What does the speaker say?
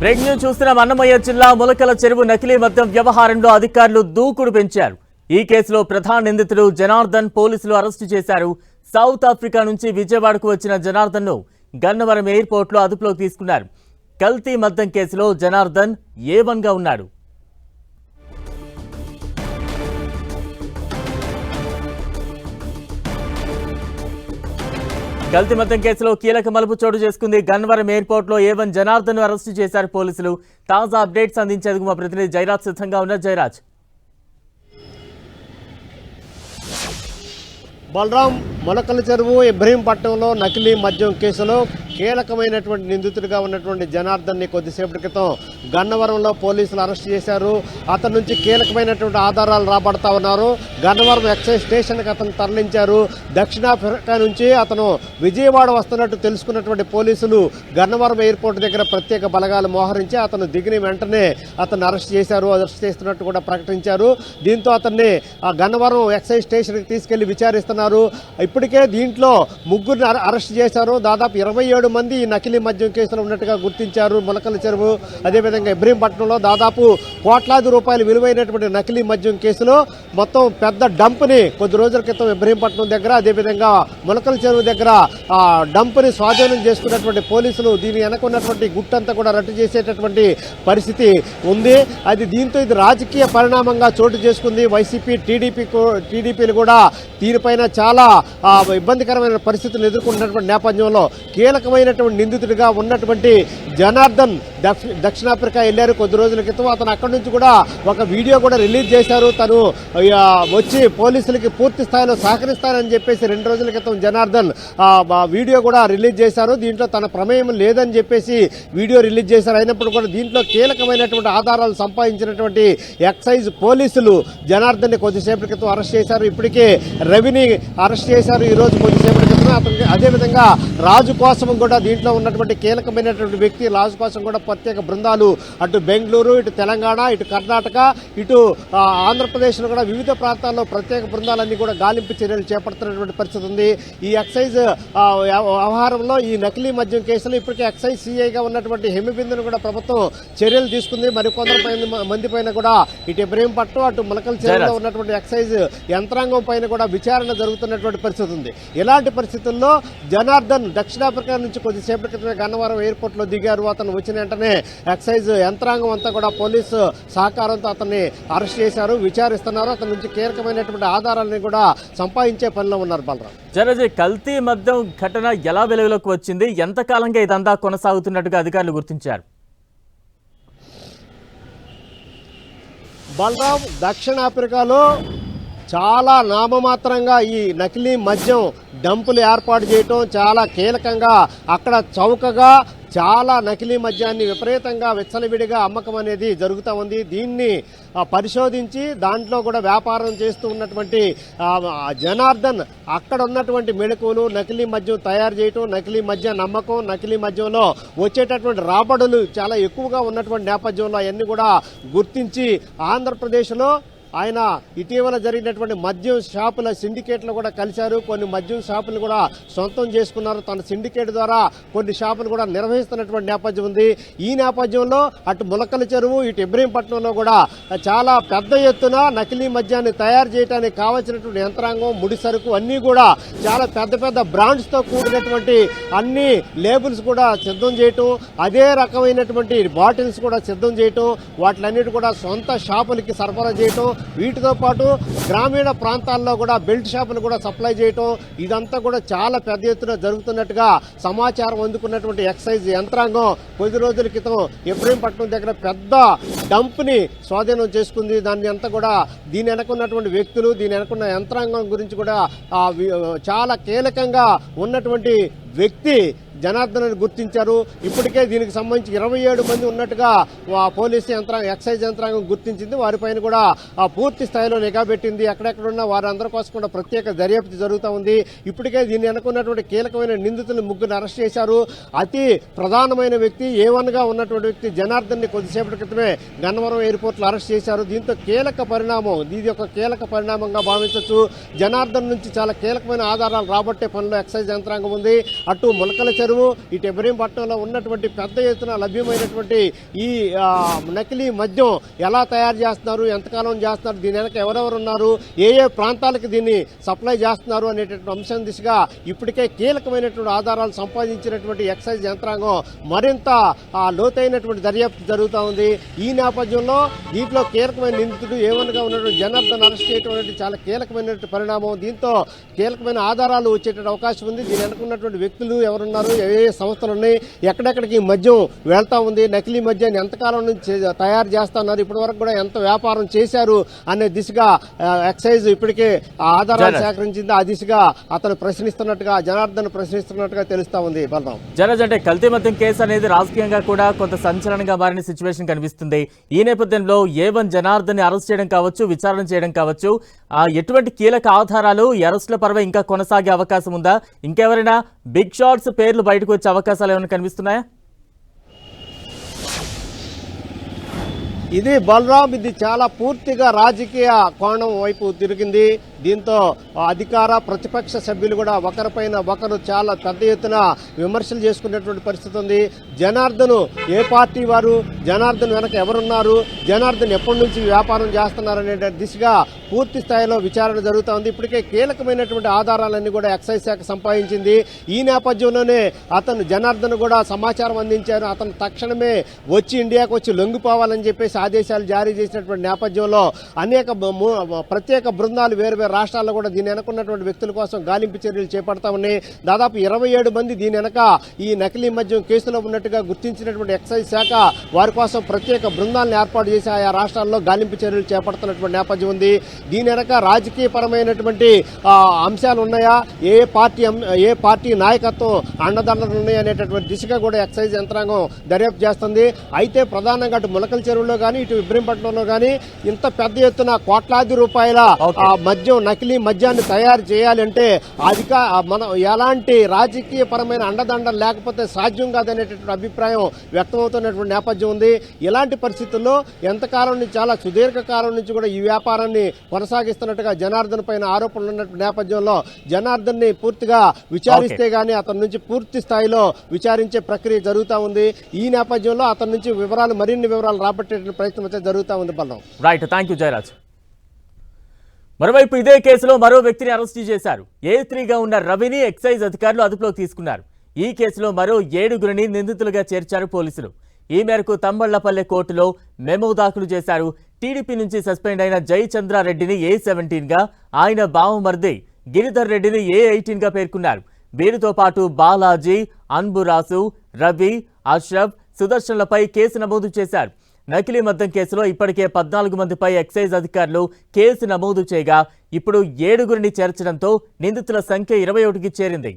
Break news చూస్తున్న అన్నమయ్య జిల్లా ములకల చెరువు నకిలీ మద్యం వ్యవహారంలో అధికారులు దూకుడు పెంచారు. ఈ కేసులో ప్రధాన నిందితుడు జనార్దన్ పోలీసులు అరెస్టు చేశారు. సౌత్ ఆఫ్రికా నుంచి విజయవాడకు వచ్చిన జనార్దన్ను గన్నవరం ఎయిర్పోర్ట్లో అదుపులోకి తీసుకున్నారు. కల్తీ మద్యం కేసులో జనార్దన్ ఏ గా ఉన్నాడు. కల్తీ మతం కేసులో కీలక మలుపు చోటు చేసుకుంది. గన్నవరం ఎయిర్పోర్ట్లో ఏవన్ జనార్దన్ అరెస్టు చేశారు పోలీసులు. తాజా అప్డేట్స్ అందించేందుకు మా ప్రతినిధి జైరాజ్ సిద్ధంగా ఉన్నారు. జయరాజ్ బలరాం మొలకల చెరువు ఇబ్రహీంపట్నంలో నకిలీ మద్యం కేసులో కీలకమైనటువంటి నిందితుడిగా ఉన్నటువంటి జనార్దన్ని కొద్దిసేపటి క్రితం గన్నవరంలో పోలీసులు అరెస్ట్ చేశారు. అతని నుంచి కీలకమైనటువంటి ఆధారాలు రాబడతా ఉన్నారు. గన్నవరం ఎక్సైజ్ స్టేషన్కి అతను తరలించారు. దక్షిణాఫ్రికా నుంచి అతను విజయవాడ వస్తున్నట్టు తెలుసుకున్నటువంటి పోలీసులు గన్నవరం ఎయిర్పోర్ట్ దగ్గర ప్రత్యేక బలగాలు మోహరించి అతను దిగిన వెంటనే అతను అరెస్ట్ చేశారు. అరెస్ట్ చేస్తున్నట్టు కూడా ప్రకటించారు. దీంతో అతన్ని ఆ గన్నవరం ఎక్సైజ్ స్టేషన్కి తీసుకెళ్ళి విచారిస్తున్నారు. ఇప్పటికే దీంట్లో ముగ్గురిని అరెస్ట్ చేశారు. దాదాపు ఇరవై ఏడు మంది ఈ నకిలీ మద్యం కేసులో ఉన్నట్టుగా గుర్తించారు మొలకల చెరువు. అదేవిధంగా ఇబ్రహీంపట్నంలో దాదాపు కోట్లాది రూపాయలు విలువైనటువంటి నకిలీ మద్యం కేసులో మొత్తం పెద్ద డంప్ని కొద్ది రోజుల క్రితం ఇబ్రహీంపట్నం దగ్గర అదేవిధంగా మొలకల చెరువు దగ్గర ఆ డంప్ని స్వాధీనం చేసుకున్నటువంటి పోలీసులు దీని వెనక ఉన్నటువంటి గుట్టంతా కూడా రట్టు చేసేటటువంటి పరిస్థితి ఉంది. అది దీంతో ఇది రాజకీయ పరిణామంగా చోటు చేసుకుంది. వైసీపీ టీడీపీ టీడీపీలు కూడా దీనిపైన చాలా ఇబ్బందికరమైన పరిస్థితులు ఎదుర్కొంటున్నటువంటి నేపథ్యంలో కీలకమైనటువంటి నిందితుడిగా ఉన్నటువంటి జనార్దన్ దక్షి- దక్షిణాఫ్రికా వెళ్ళారు కొద్ది రోజుల క్రితం. అతను అక్కడి నుంచి కూడా ఒక వీడియో కూడా రిలీజ్ చేశారు. తను వచ్చి పోలీసులకి పూర్తి స్థాయిలో సహకరిస్తానని చెప్పేసి రెండు రోజుల క్రితం జనార్దన్ వీడియో కూడా రిలీజ్ చేశారు. దీంట్లో తన ప్రమేయం లేదని చెప్పేసి వీడియో రిలీజ్ చేశారు. అయినప్పుడు కూడా దీంట్లో కీలకమైనటువంటి ఆధారాలు సంపాదించినటువంటి ఎక్సైజ్ పోలీసులు జనార్దన్ని కొద్దిసేపటి క్రితం అరెస్ట్ చేశారు. ఇప్పటికే రవిని అరెస్ట్ చేసి చేశారు. ఈ రోజు కొద్దిసేపటి క్రితం అతనికి అదేవిధంగా రాజు కోసం కూడా దీంట్లో ఉన్నటువంటి కీలకమైనటువంటి వ్యక్తి రాజు కోసం కూడా ప్రత్యేక బృందాలు అటు బెంగళూరు ఇటు తెలంగాణ ఇటు కర్ణాటక ఇటు ఆంధ్రప్రదేశ్లో కూడా వివిధ ప్రాంతాల్లో ప్రత్యేక బృందాలన్నీ కూడా గాలింపు చర్యలు చేపడుతున్నటువంటి పరిస్థితి ఉంది. ఈ ఎక్సైజ్ వ్యవహారంలో ఈ నకిలీ మద్యం కేసులో ఇప్పటికే ఎక్సైజ్ సిఐగా ఉన్నటువంటి హెమిబిందును కూడా ప్రభుత్వం చర్యలు తీసుకుంది. మరికొందరు మంది పైన కూడా ఇటు ఇబ్రహీంపట్నం అటు మొలకల జయరాజ్. ఉన్నటువంటి ఎక్సైజ్ యంత్రాంగం పైన కూడా విచారణ జరుగుతున్నటువంటి పరిస్థితి ఉంది ఇలాంటి పరిస్థితుల్లో జనార్దన్ దక్షిణాఫ్రికా నుంచి కొద్దిసేపటి క్రితమే గన్నవరం ఎయిర్పోర్ట్లో దిగారు. అతను వచ్చిన వెంటనే ఎక్సైజ్ యంత్రాంగం అంతా కూడా పోలీసు సహకారంతో అతన్ని అరెస్ట్ చేశారు విచారిస్తున్నారు. అతని నుంచి కీలకమైనటువంటి ఆధారాలను కూడా సంపాదించే పనిలో ఉన్నారు బలరాం. జరజ కల్తీ మద్యం ఘటన ఎలా వెలుగులోకి వచ్చింది? ఎంతకాలంగా ఇదంతా కొనసాగుతున్నట్టుగా అధికారులు గుర్తించారు? బలరాం దక్షిణాఫ్రికాలో చాలా నామమాత్రంగా ఈ నకిలీ మద్యం డంపులు ఏర్పాటు చేయటం చాలా కీలకంగా అక్కడ చౌకగా చాలా నకిలీ మద్యాన్ని విపరీతంగా విచ్చలవిడిగా అమ్మకం అనేది జరుగుతూ ఉంది. దీన్ని పరిశోధించి దాంట్లో కూడా వ్యాపారం చేస్తూ ఉన్నటువంటి జనార్దన్ అక్కడ ఉన్నటువంటి మెళకువలు నకిలీ మద్యం తయారు చేయటం నకిలీ మద్యం నమ్మకం నకిలీ మద్యంలో వచ్చేటటువంటి రాబడులు చాలా ఎక్కువగా ఉన్నటువంటి నేపథ్యంలో అవన్నీ కూడా గుర్తించి ఆంధ్రప్రదేశ్లో ఆయన ఇటీవల జరిగినటువంటి మద్యం షాపుల సిండికేట్లు కూడా కలిశారు. కొన్ని మద్యం షాపులు కూడా సొంతం చేసుకున్నారు. తన సిండికేట్ ద్వారా కొన్ని షాపులు కూడా నిర్వహిస్తున్నటువంటి నేపథ్యం ఉంది. ఈ నేపథ్యంలో అటు ములకల చెరువు ఇటు ఇబ్రహీంపట్నంలో కూడా చాలా పెద్ద ఎత్తున నకిలీ మద్యాన్ని తయారు చేయడానికి కావలసినటువంటి యంత్రాంగం ముడి సరుకు అన్నీ కూడా చాలా పెద్ద పెద్ద బ్రాండ్స్తో కూడినటువంటి అన్ని లేబుల్స్ కూడా సిద్ధం చేయటం అదే రకమైనటువంటి బాటిల్స్ కూడా సిద్ధం చేయటం వాటిలన్నిటి కూడా సొంత షాపులకి సరఫరా చేయటం వీటితో పాటు గ్రామీణ ప్రాంతాల్లో కూడా బెల్ట్ షాపులు కూడా సప్లై చేయటం ఇదంతా కూడా చాలా పెద్ద ఎత్తున జరుగుతున్నట్టుగా సమాచారం అందుకున్నటువంటి ఎక్సైజ్ యంత్రాంగం కొద్ది రోజుల క్రితం ఇబ్రహీంపట్నం దగ్గర పెద్ద డంప్ని స్వాధీనం చేసుకుంది. దాన్ని అంతా కూడా దీని వెనకున్నటువంటి వ్యక్తులు దీని వెనకున్న యంత్రాంగం గురించి కూడా చాలా కీలకంగా ఉన్నటువంటి వ్యక్తి జనార్దన్ గుర్తించారు. ఇప్పటికే దీనికి సంబంధించి ఇరవై ఏడు మంది ఉన్నట్టుగా పోలీసు యంత్రాంగం ఎక్సైజ్ యంత్రాంగం గుర్తించింది. వారిపైన కూడా ఆ పూర్తి స్థాయిలో నిఘా పెట్టింది. ఎక్కడెక్కడున్న వారందరి కోసం కూడా ప్రత్యేక దర్యాప్తు జరుగుతూ ఉంది. ఇప్పటికే దీన్ని అనుకున్నటువంటి కీలకమైన నిందితులు ముగ్గురు అరెస్ట్ చేశారు. అతి ప్రధానమైన వ్యక్తి ఏ గా ఉన్నటువంటి వ్యక్తి జనార్దన్ని కొద్దిసేపటి క్రితమే గన్నవరం ఎయిర్పోర్ట్లో అరెస్ట్ చేశారు. దీంతో కీలక పరిణామం ఇది ఒక కీలక పరిణామంగా భావించవచ్చు జనార్దన్ నుంచి చాలా కీలకమైన ఆధారాలు రాబట్టే పనిలో ఎక్సైజ్ యంత్రాంగం ఉంది. అటు ములకల చెరువు ఇటు ఇబ్రహీంపట్నంలో ఉన్నటువంటి పెద్ద ఎత్తున లభ్యమైనటువంటి ఈ నకిలీ మద్యం ఎలా తయారు చేస్తున్నారు ఎంతకాలం చేస్తున్నారు దీని వెనక ఎవరెవరు ఉన్నారు ఏ ఏ ప్రాంతాలకు దీన్ని సప్లై చేస్తున్నారు అనేటటువంటి అంశం దిశగా ఇప్పటికే కీలకమైనటువంటి ఆధారాలు సంపాదించినటువంటి ఎక్సైజ్ యంత్రాంగం మరింత ఆ, లోతైనటువంటి దర్యాప్తు జరుగుతూ ఉంది. ఈ నేపథ్యంలో దీంట్లో కీలకమైన నిందితుడు ఏమనగా ఉన్నటువంటి జనార్దన్ అరెస్ట్ చేయడం చాలా కీలకమైనటువంటి పరిణామం. దీంతో కీలకమైన ఆధారాలు వచ్చేటువంటి అవకాశం ఉంది. దీని వెనుకున్నటువంటి వ్యక్తులు ఎవరున్నారు ఏ సంస్థలు ఉన్నాయి ఎక్కడెక్కడికి ఈ మద్యం వెళ్తా ఉంది నకిలీ మద్యాన్ని ఎంతకాలం నుంచి తయారు చేస్తున్నారు ఇప్పటి వరకు కూడా ఎంత వ్యాపారం చేశారు అనే దిశగా ఎక్సైజ్ ఇప్పటికే ఆధారాలు. సేకరించింది. ఆ దిశగా అతను ప్రశ్నిస్తున్నట్టుగా జనార్దన్ ప్రశ్నిస్తున్నట్టుగా తెలుస్తా ఉంది బలరాం. జనజ్ అంటే కల్తీ మద్యం కేసు అనేది రాజకీయంగా కూడా కొంత సంచలనంగా మారిన సిచ్యువేషన్ కనిపిస్తుంది. ఈ నేపథ్యంలో ఏ వన్ జనార్దన్ అరెస్ట్ చేయడం కావచ్చు విచారణ చేయడం కావచ్చు. ఆ, ఎటువంటి కీలక ఆధారాలు అరెస్టుల పర్వ ఇంకా కొనసాగే అవకాశం ఉందా? ఇంకెవరైనా బిగ్ షాట్స్ పేర్లు బయటకు వచ్చే అవకాశాలు ఏమైనా కనిపిస్తున్నాయా? ఇది బలరాం ఇది చాలా పూర్తిగా రాజకీయ కోణం వైపు తిరిగింది. దీంతో అధికార ప్రతిపక్ష సభ్యులు కూడా ఒకరిపైన ఒకరు చాలా పెద్ద ఎత్తున విమర్శలు చేసుకునేటువంటి పరిస్థితి ఉంది. జనార్దన్ ఏ పార్టీ వారు? జనార్దన్ వెనక ఎవరున్నారు? జనార్దన్ ఎప్పటి నుంచి వ్యాపారం అనే దిశగా పూర్తి స్థాయిలో విచారణ జరుగుతూ ఉంది. ఇప్పటికే కీలకమైనటువంటి ఆధారాలన్నీ కూడా ఎక్సైజ్ శాఖ సంపాదించింది. ఈ నేపథ్యంలోనే అతను జనార్దన్ కూడా సమాచారం అందించారు. అతను తక్షణమే వచ్చి ఇండియాకు వచ్చి లొంగిపోవాలని చెప్పేసి ఆదేశాలు జారీ చేసినటువంటి నేపథ్యంలో అనేక ప్రత్యేక బృందాలు వేరు వేరు రాష్ట్రాల్లో కూడా దీని వెనకున్నటువంటి వ్యక్తుల కోసం గాలింపు చర్యలు చేపడతా ఉన్నాయి. దాదాపు ఇరవై ఏడు మంది దీని వెనక ఈ నకిలీ మద్యం కేసులో ఉన్నట్టుగా గుర్తించినటువంటి ఎక్సైజ్ శాఖ వారి కోసం ప్రత్యేక బృందాలను ఏర్పాటు చేసి ఆయా రాష్ట్రాల్లో గాలింపు చర్యలు చేపడుతున్నటువంటి నేపథ్యం ఉంది. దీని వెనక రాజకీయపరమైనటువంటి అంశాలు ఉన్నాయా? ఏ పార్టీ అం- ఏ పార్టీ నాయకత్వం అండదండలు ఉన్నాయనేటటువంటి దిశగా కూడా ఎక్సైజ్ యంత్రాంగం దర్యాప్తు చేస్తుంది. అయితే ప్రధానంగా అటు ములకల చెరువులో కానీ ఇటు ఇబ్రహీంపట్నంలో కానీ ఇంత పెద్ద ఎత్తున కోట్లాది రూపాయల మద్యం నకిలీ మద్యాన్ని తయారు చేయాలంటే అధిక మనం ఎలాంటి రాజకీయ పరమైన అండదండలు లేకపోతే సాధ్యం కాదనేటటువంటి అభిప్రాయం వ్యక్తమవుతున్నటువంటి నేపథ్యం ఉంది. ఇలాంటి పరిస్థితుల్లో ఎంతకాలం నుంచి చాలా సుదీర్ఘ కాలం నుంచి కూడా ఈ వ్యాపారాన్ని కొనసాగిస్తున్నట్టుగా జనార్దన్ పైన ఆరోపణలు ఉన్నటువంటి నేపథ్యంలో జనార్దన్ని పూర్తిగా విచారిస్తే గానీ అతని నుంచి పూర్తి స్థాయిలో విచారించే ప్రక్రియ జరుగుతూ ఉంది. ఈ నేపథ్యంలో అతని నుంచి వివరాలు మరిన్ని వివరాలు రాబట్టేటువంటి ప్రయత్నం అయితే జరుగుతూ ఉంది బలం. రైట్ థ్యాంక్ యూ జయరాజ్ మరోవైపు ఇదే కేసులో మరో వ్యక్తిని అరెస్టు చేశారు. ఏ త్రీగా ఉన్న రవిని ఎక్సైజ్ అధికారులు అదుపులోకి తీసుకున్నారు. ఈ కేసులో మరో ఏడుగురిని నిందితులుగా చేర్చారు పోలీసులు. ఈ మేరకు తంబళ్ళపల్లె కోర్టులో మెమో దాఖలు చేశారు. టీడీపీ నుంచి సస్పెండ్ అయిన జయచంద్రారెడ్డిని ఏ సెవెంటీన్గా ఆయన బావమర్ది గిరిధర్ రెడ్డిని ఏ ఎయిటీన్గా పేర్కొన్నారు. వీరితో పాటు బాలాజీ అన్బురాసు రవి అష్రఫ్ సుదర్శన్లపై కేసు నమోదు చేశారు. నకిలీ మద్యం కేసులో ఇప్పటికే పద్నాలుగు మందిపై ఎక్సైజ్ అధికారులు కేసు నమోదు చేయగా ఇప్పుడు ఏడుగురిని చేర్చడంతో నిందితుల సంఖ్య ఇరవై ఒకటికి చేరింది.